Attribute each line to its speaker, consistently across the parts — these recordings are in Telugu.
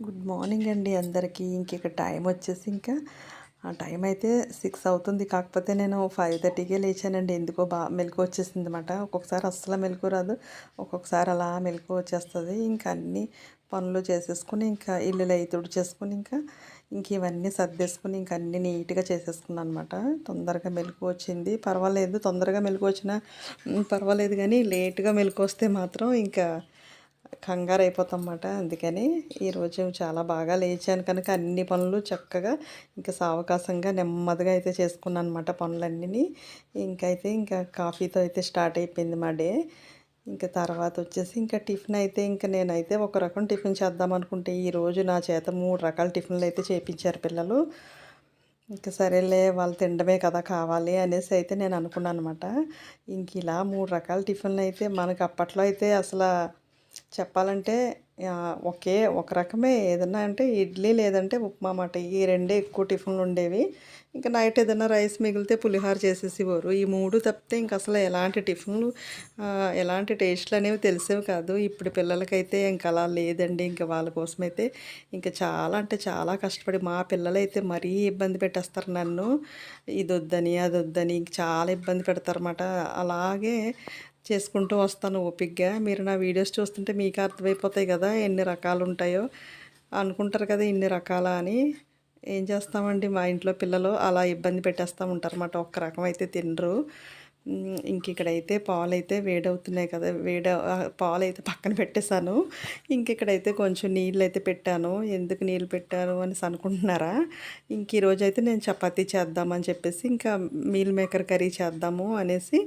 Speaker 1: గుడ్ మార్నింగ్ అండి అందరికీ. ఇంక ఇక్కడ టైం వచ్చేసి ఇంకా ఆ టైం అయితే సిక్స్ అవుతుంది. కాకపోతే నేను ఫైవ్ థర్టీకే లేచానండి. ఎందుకో బాగా మెలకు వచ్చేసింది అనమాట ఒక్కొక్కసారి అస్సలు మెలకు రాదు. ఒక్కొక్కసారి అలా మెలకు వచ్చేస్తుంది. ఇంకా అన్ని పనులు చేసేసుకుని ఇంకా ఇల్లు లైతుడు చేసుకుని ఇంకా ఇంక ఇవన్నీ సర్దేసుకుని ఇంకా అన్నీ నీట్గా చేసేసుకున్నాను అనమాట తొందరగా మెలకు వచ్చింది. పర్వాలేదు. తొందరగా మెలకు వచ్చినా పర్వాలేదు కానీ లేట్గా మెలకు వస్తే మాత్రం ఇంకా కంగారు అయిపోతామన్నమాట అందుకని ఈరోజు చాలా బాగా లేచాను. కనుక అన్ని పనులు చక్కగా ఇంకా సావకాశంగా నెమ్మదిగా అయితే చేసుకున్నాను అనమాట పనులన్నీ ఇంకైతే ఇంకా కాఫీతో అయితే స్టార్ట్ అయిపోయింది మా డే. ఇంకా తర్వాత వచ్చేసి ఇంకా టిఫిన్ అయితే ఇంకా నేనైతే ఒక రకం టిఫిన్ చేద్దాం అనుకుంటే ఈరోజు నా చేత మూడు రకాల టిఫిన్లు అయితే చేయించారు పిల్లలు. ఇంకా సరేలే వాళ్ళు తినడమే కదా కావాలి అనేసి అయితే నేను అనుకున్నాను అనమాట ఇంక ఇలా మూడు రకాల టిఫిన్లు అయితే మనకు అప్పట్లో అయితే అసలు చెప్పాలంటే ఒకే ఒక రకమే. ఏదన్నా అంటే ఇడ్లీ లేదంటే ఉప్మా మాట. ఈ రెండే ఎక్కువ టిఫిన్లు ఉండేవి. ఇంకా నైట్ ఏదైనా రైస్ మిగిలితే పులిహోర చేసేసేవారు. ఈ మూడు తప్పితే ఇంక అసలు ఎలాంటి టిఫిన్లు ఎలాంటి టేస్ట్లు అనేవి తెలిసేవి కాదు. ఇప్పుడు పిల్లలకైతే ఇంకా అలా లేదండి. ఇంకా వాళ్ళ కోసమైతే ఇంకా చాలా అంటే చాలా కష్టపడి మా పిల్లలైతే మరీ ఇబ్బంది పెట్టేస్తారు నన్ను. ఇది వద్దని అది వద్దని ఇంక చాలా ఇబ్బంది పెడతారన్నమాట. అలాగే చేసుకుంటూ వస్తాను ఓపిగ్గా. మీరు నా వీడియోస్ చూస్తుంటే మీకు అర్థమైపోతాయి కదా ఎన్ని రకాలు ఉంటాయో అనుకుంటారు కదా ఇన్ని రకాల అని. ఏం చేస్తామండి మా ఇంట్లో పిల్లలు అలా ఇబ్బంది పెట్టేస్తూ ఉంటారన్నమాట ఒక్క రకం అయితే తినరు. ఇంక ఇక్కడైతే పాలు అయితే వేడవుతున్నాయి కదా వేడ పాలైతే పాలు అయితే పక్కన పెట్టేశాను. ఇంక ఇక్కడైతే కొంచెం నీళ్ళు అయితే పెట్టాను. ఎందుకు నీళ్ళు పెట్టాను అనేసి అనుకుంటున్నారా? ఇంక ఈరోజు అయితే నేను చపాతీ చేద్దామని చెప్పేసి ఇంకా మీల్ మేకర్ కర్రీ చేద్దాము అనేసి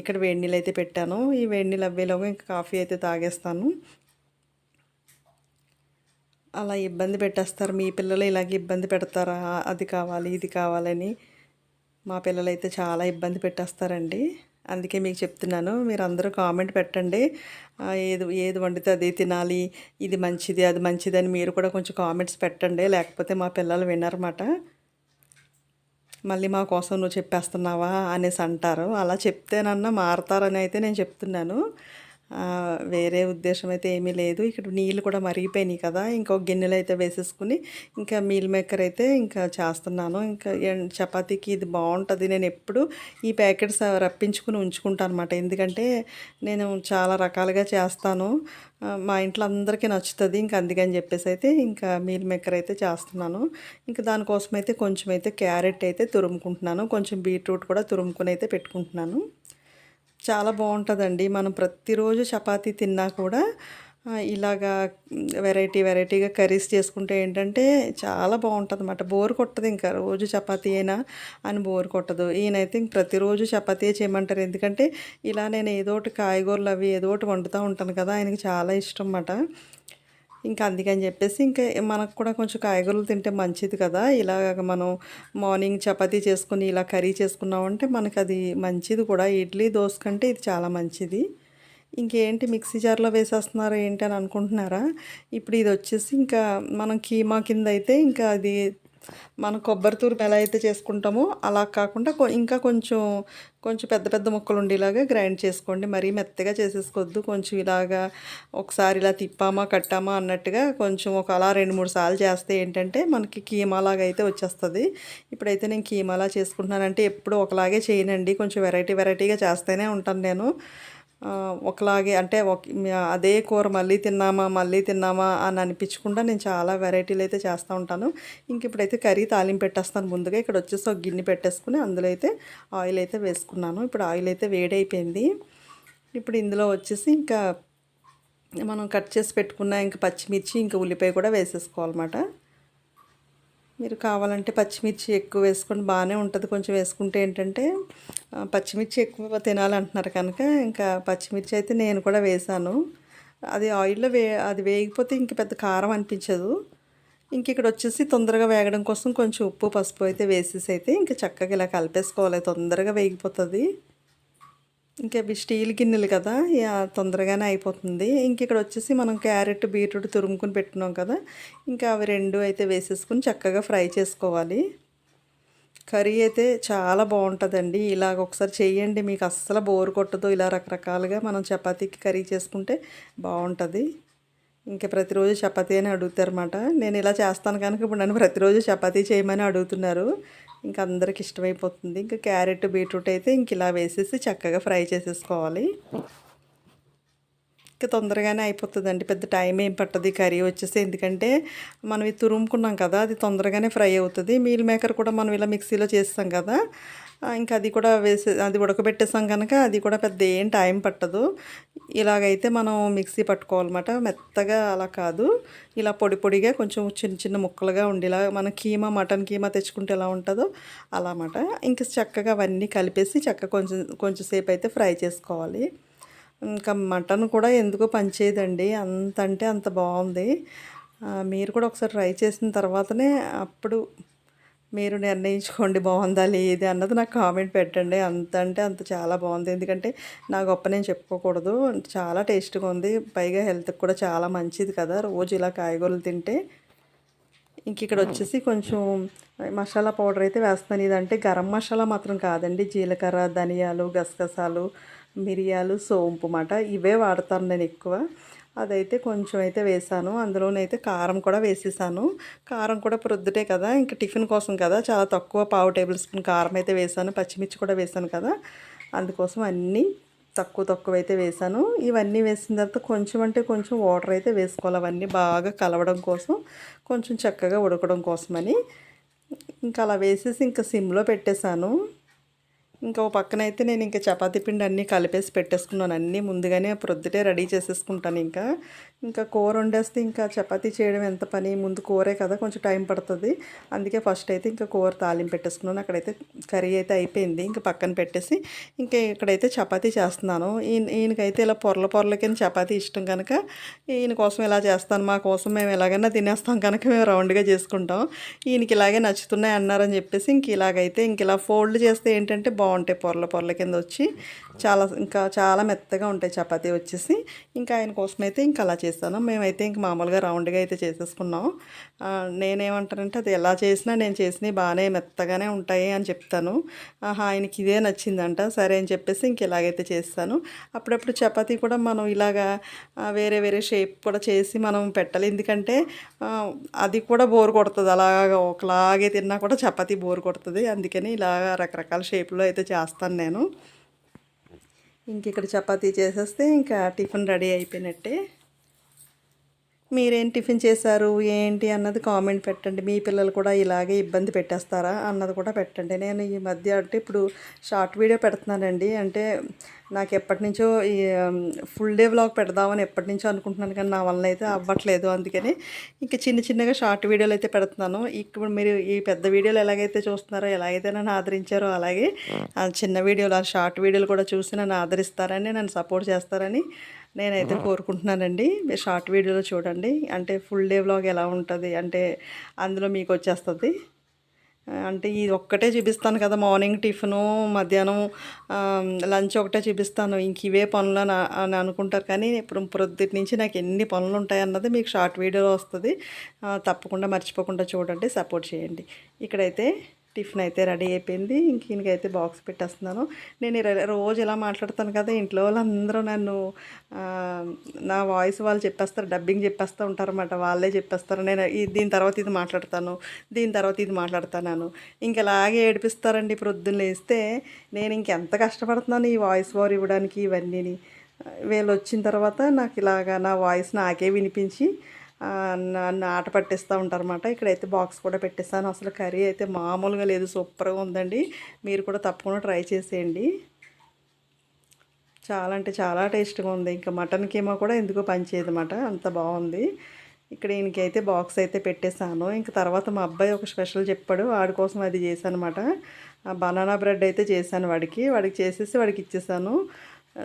Speaker 1: ఇక్కడ వేడి నీళ్ళు అయితే పెట్టాను. ఈ వేడి నీళ్ళు అవ్వేలోగా ఇంకా కాఫీ అయితే తాగేస్తాను. అలా ఇబ్బంది పెట్టేస్తారు. మీ పిల్లలు ఇలాగ ఇబ్బంది పెడతారా? అది కావాలి ఇది కావాలని మా పిల్లలు అయితే చాలా ఇబ్బంది పెట్టేస్తారండి. అందుకే మీకు చెప్తున్నాను. మీరు అందరూ కామెంట్ పెట్టండి. ఏది ఏది వండితే అది తినాలి. ఇది మంచిది అది మంచిది అని మీరు కూడా కొంచెం కామెంట్స్ పెట్టండి. లేకపోతే మా పిల్లలు వినరమాట మళ్ళీ మా కోసం నువ్వు చెప్పేస్తున్నావా అనేసి అంటారు. అలా చెప్తేనన్నా మారతారని అయితే నేను చెప్తున్నాను. వేరే ఉద్దేశం అయితే ఏమీ లేదు. ఇక్కడ నీళ్ళు కూడా మరిగిపోయినాయి కదా. ఇంకొక గిన్నెలు అయితే వేసేసుకుని ఇంకా మీల్ మేకర్ అయితే ఇంకా చేస్తున్నాను. ఇంకా చపాతీకి ఇది బాగుంటుంది. నేను ఎప్పుడు ఈ ప్యాకెట్స్ రప్పించుకుని ఉంచుకుంటాను అనమాట ఎందుకంటే నేను చాలా రకాలుగా చేస్తాను. మా ఇంట్లో అందరికీ నచ్చుతుంది. ఇంకా అందుకని చెప్పేసి అయితే ఇంకా మీల్ మేకర్ అయితే చేస్తున్నాను. ఇంకా దానికోసం అయితే కొంచెం అయితే క్యారెట్ అయితే తురుముకుంటున్నాను. కొంచెం బీట్రూట్ కూడా తురుముకుని అయితే పెట్టుకుంటున్నాను. చాలా బాగుంటుందండి. మనం ప్రతిరోజు చపాతీ తిన్నా కూడా ఇలాగా వెరైటీ వెరైటీగా కర్రీస్ చేసుకుంటే ఏంటంటే చాలా బాగుంటుంది అన్నమాట బోర్ కొట్టదు ఇంకా. రోజు చపాతీ అయినా అని బోర్ కొట్టదు. ఈయనైతే ఇంక ప్రతిరోజు చపాతీ చేయమంటారు. ఎందుకంటే ఇలా నేను ఏదో ఒకటి కాయగూరలు అవి ఏదో ఒకటి వండుతూ ఉంటాను కదా ఆయనకి చాలా ఇష్టం అన్నమాట. ఇంకా అందుకని చెప్పేసి ఇంకా మనకు కూడా కొంచెం కాయగూరలు తింటే మంచిది కదా. ఇలాగ మనం మార్నింగ్ చపాతీ చేసుకుని ఇలా కర్రీ చేసుకున్నామంటే మనకు అది మంచిది కూడా. ఇడ్లీ దోశ కంటే ఇది చాలా మంచిది. ఇంకేంటి మిక్సీ జార్లో వేసేస్తున్నారా ఏంటి అని అనుకుంటున్నారా? ఇప్పుడు ఇది వచ్చేసి ఇంకా మనం కీమా కింద అయితే ఇంకా అది మనం కొబ్బరి తూర్పు ఎలా అయితే చేసుకుంటామో అలా కాకుండా కొ- ఇంకా కొంచెం కొంచెం పెద్ద పెద్ద ముక్కలు ఉండేలాగా గ్రైండ్ చేసుకోండి. మరీ మెత్తగా చేసేసుకోవద్దు. కొంచెం ఇలాగా ఒకసారి ఇలా తిప్పామా కట్టామా అన్నట్టుగా కొంచెం ఒక అలా రెండు మూడు సార్లు చేస్తే ఏంటంటే మనకి కీమాలాగా అయితే వచ్చేస్తుంది. ఇప్పుడైతే నేను కీమాలా చేసుకుంటున్నానంటే ఎప్పుడు ఒకలాగే చేయనండి. కొంచెం వెరైటీ వెరైటీగా చేస్తూనే ఉంటాను నేను. ఒకలాగే అంటే ఒక అదే కూర మళ్ళీ తిన్నామా మళ్ళీ తిన్నామా అని అనిపించకుండా నేను చాలా వెరైటీలు అయితే చేస్తూ ఉంటాను. ఇంక ఇప్పుడైతే కర్రీ తాలింపు పెట్టేస్తాను ముందుగా. ఇక్కడ వచ్చేసి ఒక గిన్నె పెట్టేసుకుని అందులో అయితే ఆయిల్ అయితే వేసుకున్నాను. ఇప్పుడు ఆయిల్ అయితే వేడైపోయింది. ఇప్పుడు ఇందులో వచ్చేసి ఇంకా మనం కట్ చేసి పెట్టుకున్న ఇంకా పచ్చిమిర్చి ఇంకా ఉల్లిపాయ కూడా వేసేసుకోవాలన్నమాట. మీరు కావాలంటే పచ్చిమిర్చి ఎక్కువ వేసుకొని బాగానే ఉంటుంది. కొంచెం వేసుకుంటే ఏంటంటే పచ్చిమిర్చి ఎక్కువ తినాలంటున్నారు కనుక ఇంకా పచ్చిమిర్చి అయితే నేను కూడా వేసాను అది ఆయిల్లో వే అది వేయకపోతే ఇంక పెద్ద కారం అనిపించదు. ఇంక ఇక్కడ వచ్చేసి తొందరగా వేగడం కోసం కొంచెం ఉప్పు పసుపు అయితే వేసేసి అయితే ఇంకా చక్కగా ఇలా కలిపేసుకోవాలి. తొందరగా వేగిపోతుంది. ఇంకా ఇవి స్టీల్ గిన్నెలు కదా తొందరగానే అయిపోతుంది. ఇంక ఇక్కడ వచ్చేసి మనం క్యారెట్ బీట్రూట్ తురుముకుని పెట్టుకున్నాం కదా ఇంకా అవి రెండు అయితే వేసేసుకుని చక్కగా ఫ్రై చేసుకోవాలి. కర్రీ అయితే చాలా బాగుంటుందండి. ఇలాగ ఒకసారి చేయండి మీకు అస్సలు బోర్ కొట్టదు. ఇలా రకరకాలుగా మనం చపాతీకి కర్రీ చేసుకుంటే బాగుంటుంది. ఇంకా ప్రతిరోజు చపాతీ అని అడుగుతారన్నమాట. నేను ఇలా చేస్తాను కనుక ఇప్పుడు నన్ను ప్రతిరోజు చపాతీ చేయమని అడుగుతున్నారు. ఇంకా అందరికి ఇష్టమైపోతుంది. ఇంకా క్యారెట్ బీట్రూట్ అయితే ఇంక ఇలా వేసేసి చక్కగా ఫ్రై చేసేసుకోవాలి. ఇంకా తొందరగానే అయిపోతుందండి. పెద్ద టైం ఏం పట్టదు కర్రీ వచ్చేసి. ఎందుకంటే మనం ఇది తురుముకున్నాం కదా అది తొందరగానే ఫ్రై అవుతుంది. మీల్ మేకర్ కూడా మనం ఇలా మిక్సీలో చేస్తాం కదా ఇంకా అది కూడా వేసే అది ఉడకబెట్టేసాం కనుక అది కూడా పెద్ద ఏం టైం పట్టదు. ఇలాగైతే మనం మిక్సీ పట్టుకోవాలన్నమాట. మెత్తగా అలా కాదు. ఇలా పొడి పొడిగా కొంచెం చిన్న చిన్న ముక్కలుగా ఉండేలా మన కీమా మటన్ కీమా తెచ్చుకుంటే ఎలా ఉంటుందో అలా అన్నమాట. ఇంకా చక్కగా అవన్నీ కలిపేసి చక్కగా కొంచెం కొంచెంసేపు అయితే ఫ్రై చేసుకోవాలి. ఇంకా మటన్ కూడా ఎందుకో పనిచేయదండి. అంత అంటే అంత బాగుంది. మీరు కూడా ఒకసారి ట్రై చేసిన తర్వాతనే అప్పుడు మీరు నిర్ణయించుకోండి బాగుందా లేదు అన్నది నాకు కామెంట్ పెట్టండి. అంత అంటే అంత చాలా బాగుంది. ఎందుకంటే నా గొప్ప నేను చెప్పుకోకూడదు. చాలా టేస్ట్గా ఉంది. పైగా హెల్త్కి కూడా చాలా మంచిది కదా. రోజు ఇలా కాయగూరలు తింటే ఇంక ఇక్కడ వచ్చేసి కొంచెం మసాలా పౌడర్ అయితే వేస్తున్నాను. ఇదంటే గరం మసాలా మాత్రం కాదండి. జీలకర్ర ధనియాలు గసగసాలు మిరియాలు సోంపు మాట. ఇవే వాడతాను నేను ఎక్కువ. అదైతే కొంచెం అయితే వేసాను. అందులోనైతే కారం కూడా వేసేసాను. కారం కూడా ప్రొద్దుటే కదా ఇంకా టిఫిన్ కోసం కదా చాలా తక్కువ పావు టేబుల్ స్పూన్ కారం అయితే వేసాను. పచ్చిమిర్చి కూడా వేసాను కదా అందుకోసం అన్నీ తక్కువ తక్కువ అయితే వేసాను. ఇవన్నీ వేసిన తర్వాత కొంచెం అంటే కొంచెం వాటర్ అయితే వేసుకోవాలి అవన్నీ బాగా కలవడం కోసం కొంచెం చక్కగా ఉడకడం కోసమని. ఇంకా అలా వేసేసి ఇంకా సిమ్లో పెట్టేశాను. ఇంకా పక్కనైతే పక్కన అయితే నేను ఇంకా చపాతీ పిండి అన్నీ కలిపేసి పెట్టేసుకున్నాను. అన్నీ ముందుగానే ప్రొద్దుటే రెడీ చేసేసుకుంటాను ఇంకా. ఇంకా కూర వండేస్తే ఇంకా చపాతీ చేయడం ఎంత పని? ముందు కూరే కదా కొంచెం టైం పడుతుంది. అందుకే ఫస్ట్ అయితే ఇంకా కూర తాలింపు పెట్టేసుకున్నాను. అక్కడైతే కర్రీ అయితే అయిపోయింది. ఇంకా పక్కన పెట్టేసి ఇంకా ఇక్కడైతే చపాతీ చేస్తున్నాను. ఈయన ఈయనకైతే ఇలా పొరల పొరలకైనా చపాతీ ఇష్టం కనుక ఈయన కోసం ఇలా చేస్తాను. మా కోసం మేము ఎలాగైనా తినేస్తాం కనుక మేము రౌండ్గా చేసుకుంటాం. ఈయనకి ఇలాగే నచ్చుతున్నాయి అన్నారని చెప్పేసి ఇంక ఇలాగైతే ఇంక ఇలా ఫోల్డ్ చేస్తే ఏంటంటే బాగుంటాయి పొరల పొరల కింద వచ్చి చాలా ఇంకా చాలా మెత్తగా ఉంటాయి చపాతీ వచ్చేసి. ఇంకా ఆయన కోసం అయితే ఇంకా అలా చేస్తాను. మేమైతే ఇంక మామూలుగా రౌండ్గా అయితే చేసేసుకున్నాం. నేనేమంటానంటే అది ఎలా చేసినా నేను చేసినవి బాగానే మెత్తగానే ఉంటాయి అని చెప్తాను. ఆయనకి ఇదే నచ్చిందంట. సరే అని చెప్పేసి ఇంక ఇలాగైతే చేస్తాను. అప్పుడప్పుడు చపాతీ కూడా మనం ఇలాగా వేరే వేరే షేప్ కూడా చేసి మనం పెట్టాలి. ఎందుకంటే అది కూడా బోర్ కొడుతుంది. అలాగా ఒకలాగే తిన్నా కూడా చపాతీ బోర్ కొడుతుంది. అందుకని ఇలాగ రకరకాల షేప్లో అయితే చేస్తాను నేను. ఇంక ఇక్కడ చపాతీ చేసేస్తే ఇంకా టిఫిన్ రెడీ అయిపోయినట్టే. మీరేం టిఫిన్ చేశారు? ఏంటి? అన్నది కామెంట్ పెట్టండి. మీ పిల్లలు కూడా ఇలాగే ఇబ్బంది పెట్టేస్తారా? అన్నది కూడా పెట్టండి. నేను ఈ మధ్య అంటే ఇప్పుడు షార్ట్ వీడియో పెడుతున్నానండి. అంటే నాకు ఎప్పటి నుంచో ఈ ఫుల్ డే వ్లాగ్ పెడదామని ఎప్పటి నుంచో అనుకుంటున్నాను కానీ నా వల్ల అయితే అవ్వట్లేదు. అందుకని ఇంకా చిన్న చిన్నగా షార్ట్ వీడియోలు అయితే పెడుతున్నాను. ఇప్పుడు మీరు ఈ పెద్ద వీడియోలు ఎలాగైతే చూస్తున్నారో ఎలాగైతే నన్ను ఆదరించారో అలాగే ఆ చిన్న వీడియోలు ఆ షార్ట్ వీడియోలు కూడా చూసి నన్ను ఆదరిస్తారని నన్ను సపోర్ట్ చేస్తారని నేనైతే కోరుకుంటున్నానండి. మీరు షార్ట్ వీడియోలో చూడండి. అంటే ఫుల్ డే వ్లాగ్ ఎలా ఉంటుంది? అంటే అందులో మీకు వచ్చేస్తుంది. అంటే ఇది ఒక్కటే చూపిస్తాను కదా మార్నింగ్ టిఫిను మధ్యాహ్నం లంచ్ ఒకటే చూపిస్తాను. ఇంక ఇవే పనులు అని అని అనుకుంటారు. కానీ ఇప్పుడు ప్రొద్దుటి నుంచి నాకు ఎన్ని పనులు ఉంటాయి అన్నది మీకు షార్ట్ వీడియోలో వస్తుంది. తప్పకుండా మర్చిపోకుండా చూడండి సపోర్ట్ చేయండి. ఇక్కడైతే టిఫిన్ అయితే రెడీ అయిపోయింది. ఇంక ఈయనకైతే బాక్స్ పెట్టేస్తున్నాను. నేను రోజు ఇలా మాట్లాడతాను కదా ఇంట్లో వాళ్ళందరూ నన్ను నా వాయిస్ వాళ్ళు చెప్పేస్తారు డబ్బింగ్ చెప్పేస్తూ ఉంటారన్నమాట. వాళ్ళే చెప్పేస్తారు నేను దీని తర్వాత ఇది మాట్లాడతాను దీని తర్వాత ఇది మాట్లాడతాను ఇంక ఇలాగే ఏడిపిస్తారండి ప్రొద్దున్న లేస్తే. నేను ఇంకెంత కష్టపడుతున్నాను ఈ వాయిస్ ఓవర్ ఇవ్వడానికి ఇవన్నీ వీళ్ళు వచ్చిన తర్వాత నాకు ఇలాగా నా వాయిస్ నాకే వినిపించి నన్ను ఆట పట్టిస్తూ ఉంటారన్నమాట. ఇక్కడైతే బాక్స్ కూడా పెట్టేస్తాను అసలు కర్రీ అయితే మామూలుగా లేదు. సూపర్గా ఉందండి. మీరు కూడా తప్పకుండా ట్రై చేసేయండి. చాలా అంటే చాలా టేస్ట్గా ఉంది. ఇంకా మటన్ కీమా కూడా ఎందుకో పనిచేయదు అనమాట అంత బాగుంది. ఇక్కడ ఈయనకైతే అయితే బాక్స్ అయితే పెట్టేశాను. ఇంక తర్వాత మా అబ్బాయి ఒక స్పెషల్ చెప్పాడు. వాడి కోసం అది చేశాను అనమాట బనానా బ్రెడ్ అయితే చేశాను వాడికి. వాడికి చేసేసి వాడికి ఇచ్చేసాను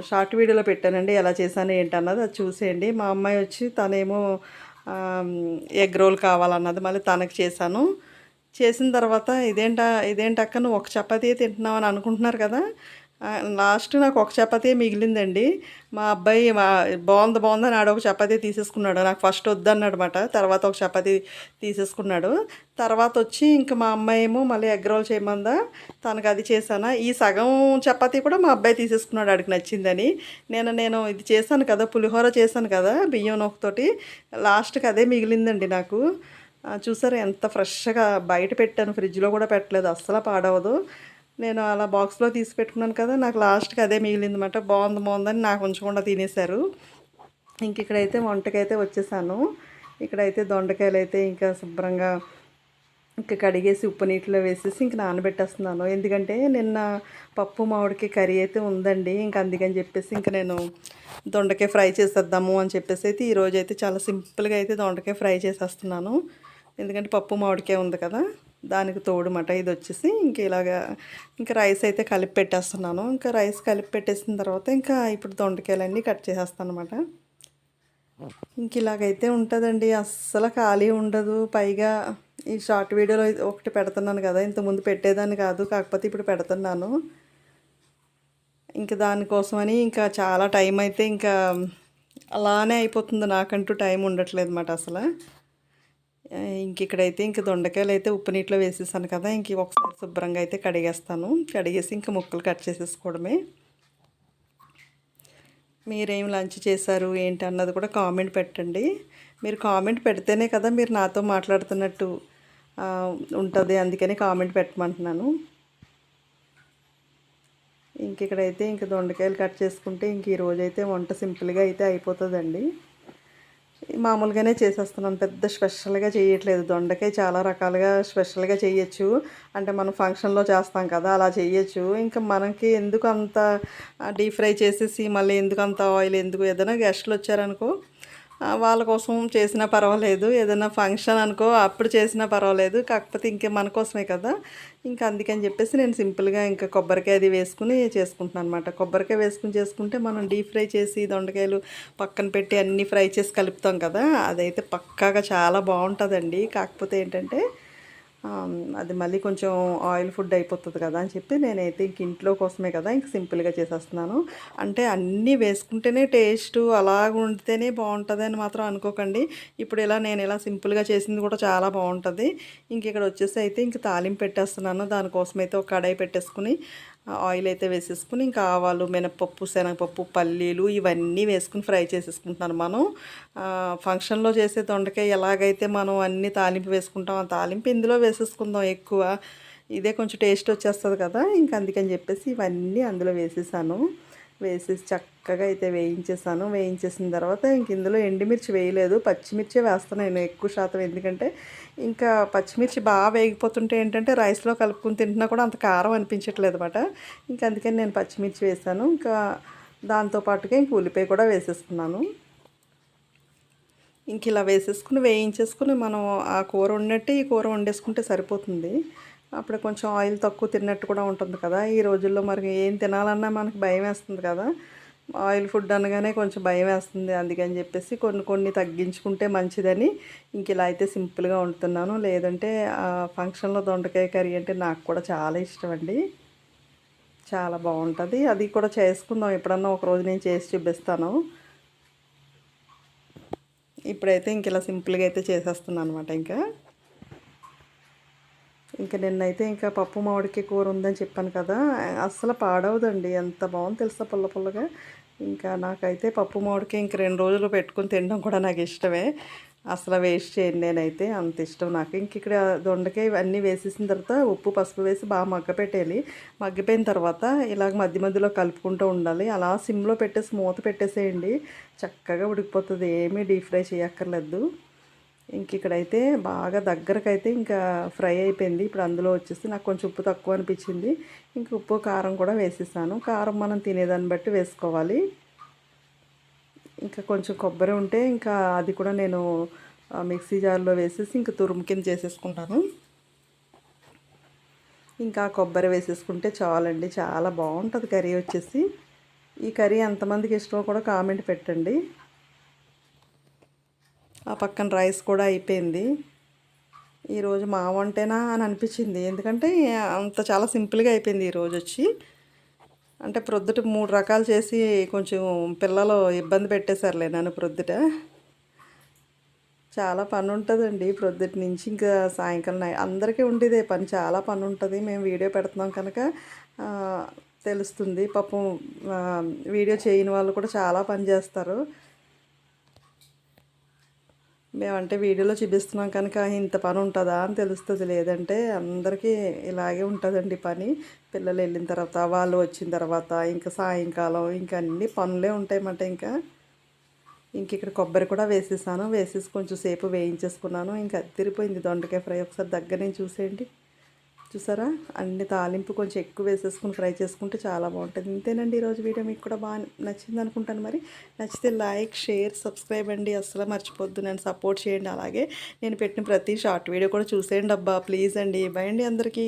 Speaker 1: షార్ట్ వీడియోలో పెట్టానండి. ఎలా చేశాను ఏంటన్నది అది చూసేయండి. మా అమ్మాయి వచ్చి తనేమో ఎగ్ రోల్ కావాలన్నది మళ్ళీ తనకి చేశాను. చేసిన తర్వాత ఇదేంటా ఇదేంటక్క నువ్వు ఒక చపాతీ తింటున్నావు అని అనుకుంటున్నారు కదా లాస్ట్ నాకు ఒక చపాతీ మిగిలిందండి. మా అబ్బాయి మా బాగుంది అని ఆడ ఒక చపాతీ తీసేసుకున్నాడు. నాకు ఫస్ట్ వద్దన్నమాట. తర్వాత ఒక చపాతీ తీసేసుకున్నాడు. తర్వాత వచ్చి ఇంకా మా అమ్మాయి ఏమో మళ్ళీ ఎగ్ రోల్ చేయమందా? తనకు అది చేశానా? ఈ సగం చపాతీ కూడా మా అబ్బాయి తీసేసుకున్నాడు ఆడికి నచ్చిందని. నేను నేను ఇది చేశాను కదా పులిహోర చేశాను కదా బియ్యం నొక్కతోటి లాస్ట్కి అదే మిగిలిందండి నాకు. చూసారు ఎంత ఫ్రెష్గా బయట పెట్టాను. ఫ్రిడ్జ్లో కూడా పెట్టలేదు. అస్సలు పాడవదు. నేను అలా బాక్స్లో తీసి పెట్టుకున్నాను కదా నాకు లాస్ట్కి అదే మిగిలింది అనమాట బాగుంది బాగుందని నాకు ఉంచకుండా తినేశారు. ఇంక ఇక్కడైతే వంటకైతే వచ్చేసాను. ఇక్కడైతే దొండకాయలు అయితే ఇంకా శుభ్రంగా ఇంకా కడిగేసి ఉప్పు నీటిలో వేసేసి ఇంక నానబెట్టేస్తున్నాను. ఎందుకంటే నిన్న పప్పు మామిడికి కర్రీ అయితే ఉందండి ఇంక అందుకని చెప్పేసి ఇంక నేను దొండకాయ ఫ్రై చేసేద్దాము అని చెప్పేసి అయితే ఈరోజు అయితే చాలా సింపుల్గా అయితే దొండకాయ ఫ్రై చేసేస్తున్నాను. ఎందుకంటే పప్పు మామిడికాయ ఉంది కదా. దానికి తోడుమాట ఇది వచ్చేసి ఇంక ఇలాగా ఇంకా రైస్ అయితే కలిపి పెట్టేస్తున్నాను. ఇంకా రైస్ కలిపి పెట్టేసిన తర్వాత ఇంకా ఇప్పుడు దొండకాయలన్నీ కట్ చేసేస్తాను అనమాట ఇంక ఇలాగైతే ఉంటుందండి. అస్సలు ఖాళీ ఉండదు. పైగా ఈ షార్ట్ వీడియోలో అయితే ఒకటి పెడుతున్నాను కదా ఇంతకుముందు పెట్టేదాన్ని కాదు కాకపోతే ఇప్పుడు పెడుతున్నాను. ఇంకా దానికోసమని ఇంకా చాలా టైం అయితే ఇంకా అలానే అయిపోతుంది. నాకంటూ టైం ఉండట్లేదు అన్నమాట అసలు. ఇంక ఇక్కడైతే ఇంక దొండకాయలు అయితే ఉప్పు నీటిలో వేసేసాను కదా ఇంక ఒకసారి శుభ్రంగా అయితే కడిగేస్తాను. కడిగేసి ఇంకా ముక్కలు కట్ చేసేసుకోవడమే. మీరేం లంచ్ చేశారు ఏంటి అన్నది కూడా కామెంట్ పెట్టండి. మీరు కామెంట్ పెడితేనే కదా మీరు నాతో మాట్లాడుతున్నట్టు ఉంటుంది అందుకని కామెంట్ పెట్టమంటున్నాను. ఇంక ఇక్కడైతే ఇంక దొండకాయలు కట్ చేసుకుంటే ఇంక ఈరోజైతే వంట సింపుల్గా అయితే అయిపోతుందండి. మామూలుగానే చేసేస్తున్నాను పెద్ద స్పెషల్గా చేయట్లేదు. దొండకాయ చాలా రకాలుగా స్పెషల్గా చేయొచ్చు. అంటే మనం ఫంక్షన్లో చేస్తాం కదా అలా చేయొచ్చు. ఇంకా మనకి ఎందుకు అంత డీప్ ఫ్రై చేసేసి మళ్ళీ ఎందుకు అంత ఆయిల్ ఎందుకు ఏదైనా గెస్ట్లు వచ్చారనుకో వాళ్ళ కోసం చేసినా పర్వాలేదు. ఏదైనా ఫంక్షన్ అనుకో అప్పుడు చేసినా పర్వాలేదు. కాకపోతే ఇంకే మన కోసమే కదా. ఇంకా అందుకని చెప్పేసి నేను సింపుల్గా ఇంకా కొబ్బరికాయ అది వేసుకుని చేసుకుంటున్నాను అనమాట కొబ్బరికాయ వేసుకుని చేసుకుంటే మనం డీప్ ఫ్రై చేసి దొండకాయలు పక్కన పెట్టి అన్నీ ఫ్రై చేసి కలుపుతాం కదా. అదైతే పక్కాగా చాలా బాగుంటుందండి. కాకపోతే ఏంటంటే అది మళ్ళీ కొంచెం ఆయిల్ ఫుడ్ అయిపోతుంది కదా అని చెప్పి నేనైతే ఇంక ఇంట్లో కోసమే కదా ఇంక సింపుల్గా చేసేస్తున్నాను. అంటే అన్నీ వేసుకుంటేనే టేస్ట్ అలాగ ఉంటేనే బాగుంటుంది అని మాత్రం అనుకోకండి. ఇప్పుడు ఇలా నేను ఇలా సింపుల్గా చేసింది కూడా చాలా బాగుంటుంది. ఇంక ఇక్కడ వచ్చేసి అయితే ఇంక తాలింపు పెట్టేస్తున్నాను. దానికోసమైతే ఒక కడాయి పెట్టేసుకుని ఆయిల్ అయితే వేసేసుకుని ఇంకా ఆవాలు మినపప్పు శనగపప్పు పల్లీలు ఇవన్నీ వేసుకుని ఫ్రై చేసేసుకుంటున్నాను మనం. ఫంక్షన్లో చేసే దొండకాయ ఎలాగైతే మనం అన్ని తాలింపు వేసుకుంటాం ఆ తాలింపు ఇందులో వేసేసుకుందాం ఎక్కువ. ఇదే కొంచెం టేస్ట్ వచ్చేస్తుంది కదా ఇంకా అందుకని చెప్పేసి ఇవన్నీ అందులో వేసేసాను. వేసేసి చక్కగా అయితే వేయించేసాను. వేయించేసిన తర్వాత ఇంక ఇందులో ఎండుమిర్చి వేయలేదు. పచ్చిమిర్చి వేస్తాను నేను ఎక్కువ శాతం. ఎందుకంటే ఇంకా పచ్చిమిర్చి బాగా వేగిపోతుంటే ఏంటంటే రైస్లో కలుపుకుని తింటున్నా కూడా అంత కారం అనిపించట్లేదు అనమాట ఇంకా అందుకని నేను పచ్చిమిర్చి వేసాను. ఇంకా దాంతోపాటుగా ఇంక ఉల్లిపాయ కూడా వేసేసుకున్నాను. ఇంక ఇలా వేసేసుకుని వేయించేసుకుని మనం ఆ కూర వండినట్టు ఈ కూర వండేసుకుంటే సరిపోతుంది. అప్పుడు కొంచెం ఆయిల్ తక్కువ తిన్నట్టు కూడా ఉంటుంది కదా. ఈ రోజుల్లో మరి ఏం తినాలన్నా మనకి భయం వేస్తుంది కదా. ఆయిల్ ఫుడ్ అనగానే కొంచెం భయం వేస్తుంది అందుకని చెప్పేసి కొన్ని కొన్ని తగ్గించుకుంటే మంచిదని ఇంక ఇలా అయితే సింపుల్గా వండుతున్నాను. లేదంటే ఫంక్షన్లో దొండకాయ కర్రీ అంటే నాకు కూడా చాలా ఇష్టం అండి. చాలా బాగుంటుంది. అది కూడా చేసుకుందాం. ఎప్పుడన్నా ఒక రోజు నేను చేసి చూపిస్తాను. ఇప్పుడైతే ఇంక ఇలా సింపుల్గా అయితే చేసేస్తున్నాను అనమాట ఇంకా. ఇంకా నిన్నైతే ఇంకా పప్పు మామిడికి కూర ఉందని చెప్పాను కదా అస్సలు పాడవదండి ఎంత బాగుంది తెలుసా పుల్ల పుల్లగా. ఇంకా నాకైతే పప్పు మామిడికి ఇంక రెండు రోజులు పెట్టుకుని తినడం కూడా నాకు ఇష్టమే. అసలు వేస్ట్ చేయను నేనైతే అంత ఇష్టం నాకు. ఇంక ఇక్కడ దొండకాయ ఇవన్నీ వేసేసిన తర్వాత ఉప్పు పసుపు వేసి బాగా మగ్గపెట్టేయాలి. మగ్గిపోయిన తర్వాత ఇలాగ మధ్య మధ్యలో కలుపుకుంటూ ఉండాలి. అలా సిమ్లో పెట్టేసి మూత పెట్టేసేయండి. చక్కగా ఉడికిపోతుంది ఏమీ డీప్ ఫ్రై చేయక్కర్లేదు. ఇంక ఇక్కడైతే బాగా దగ్గరకైతే ఇంకా ఫ్రై అయిపోయింది. ఇప్పుడు అందులో వచ్చేసి నాకు కొంచెం ఉప్పు తక్కువ అనిపించింది. ఇంక ఉప్పు కారం కూడా వేసేసాను. కారం మనం తినేదాన్ని బట్టి వేసుకోవాలి. ఇంకా కొంచెం కొబ్బరి ఉంటే ఇంకా అది కూడా నేను మిక్సీ జార్లో వేసేసి ఇంకా తురుము కింద చేసేసుకుంటాను. ఇంకా కొబ్బరి వేసేసుకుంటే చాలండి చాలా బాగుంటుంది కర్రీ వచ్చేసి. ఈ కర్రీ ఎంతమందికి ఇష్టమో కూడా కామెంట్ పెట్టండి. ఆ పక్కన రైస్ కూడా అయిపోయింది. ఈరోజు మా వంటేనా అని అనిపించింది. ఎందుకంటే అంత చాలా సింపుల్గా అయిపోయింది ఈరోజు వచ్చి. అంటే ప్రొద్దుట మూడు రకాలు చేసి కొంచెం పిల్లలు ఇబ్బంది పెట్టేశారులే నన్ను ప్రొద్దుట. చాలా పని ఉంటుందండి ప్రొద్దుటి నుంచి ఇంకా సాయంకాలం అందరికీ ఉండేదే పని. చాలా పని ఉంటుంది మేము వీడియో పెడుతున్నాం కనుక తెలుస్తుంది. పాపం వీడియో చేయని వాళ్ళు కూడా చాలా పని చేస్తారు. మేమంటే వీడియోలో చూపిస్తున్నాం కనుక ఇంత పని ఉంటుందా అని తెలుస్తుంది లేదంటే అందరికీ ఇలాగే ఉంటుందండి పని. పిల్లలు వెళ్ళిన తర్వాత వాళ్ళు వచ్చిన తర్వాత ఇంకా సాయంకాలం ఇంకా అన్ని పనులే ఉంటాయన్నమాట ఇంకా. ఇంక ఇక్కడ కొబ్బరి కూడా వేసేసాను. వేసేసి కొంచెం సేపు వేయించేసుకున్నాను. ఇంకా తిరిపోయింది దొండకాయ ఫ్రై. ఒకసారి దగ్గర నుంచి చూసేయండి. చూసారా? అన్ని తాలింపు కొంచెం ఎక్కువ వేసేసుకుని ఫ్రై చేసుకుంటే చాలా బాగుంటుంది. ఇంతేనండి ఈరోజు వీడియో మీకు కూడా బాగా నచ్చింది అనుకుంటాను మరి. నచ్చితే లైక్ షేర్ సబ్స్క్రైబ్ అండి. అస్సలు మర్చిపోద్దు. నేను సపోర్ట్ చేయండి. అలాగే నేను పెట్టిన ప్రతి షార్ట్ వీడియో కూడా చూసేయండి అబ్బా. ప్లీజ్ అండి. బై అండి అందరికీ.